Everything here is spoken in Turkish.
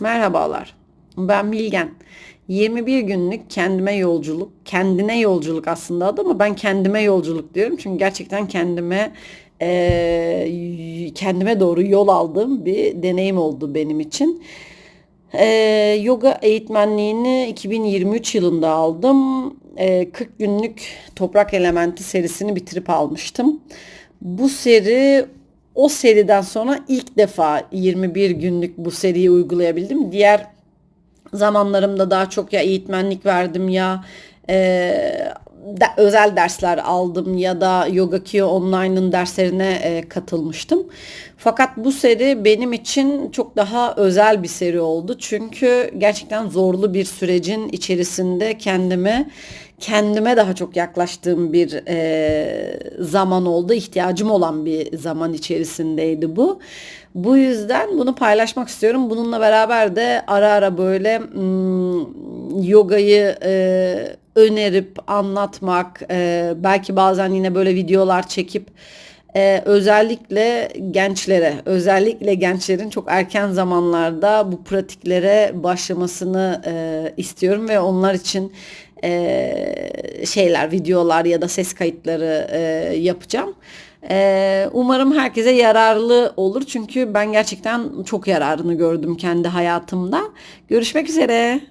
Merhabalar. Ben Bilgen. 21 günlük kendime yolculuk, kendine yolculuk aslında adı ama ben kendime yolculuk diyorum. Çünkü gerçekten kendime eee, kendime doğru yol aldığım bir deneyim oldu benim için. Eee, yoga eğitmenliğini 2023 yılında aldım. Eee, 40 günlük toprak elementi serisini bitirip almıştım. Bu seri o seriden sonra ilk defa 21 günlük bu seriyi uygulayabildim. Diğer zamanlarımda daha çok ya eğitmenlik verdim ya e, de- özel dersler aldım ya da Yoga Kyo Online'ın derslerine e, katılmıştım. Fakat bu seri benim için çok daha özel bir seri oldu. Çünkü gerçekten zorlu bir sürecin içerisinde kendimi kendime daha çok yaklaştığım bir e, zaman oldu. İhtiyacım olan bir zaman içerisindeydi bu. Bu yüzden bunu paylaşmak istiyorum. Bununla beraber de ara ara böyle mm, yogayı e, önerip anlatmak, e, belki bazen yine böyle videolar çekip e, özellikle gençlere, özellikle gençlerin çok erken zamanlarda bu pratiklere başlamasını e, istiyorum ve onlar için e, şeyler, videolar ya da ses kayıtları e, yapacağım. E, umarım herkese yararlı olur çünkü ben gerçekten çok yararını gördüm kendi hayatımda. Görüşmek üzere.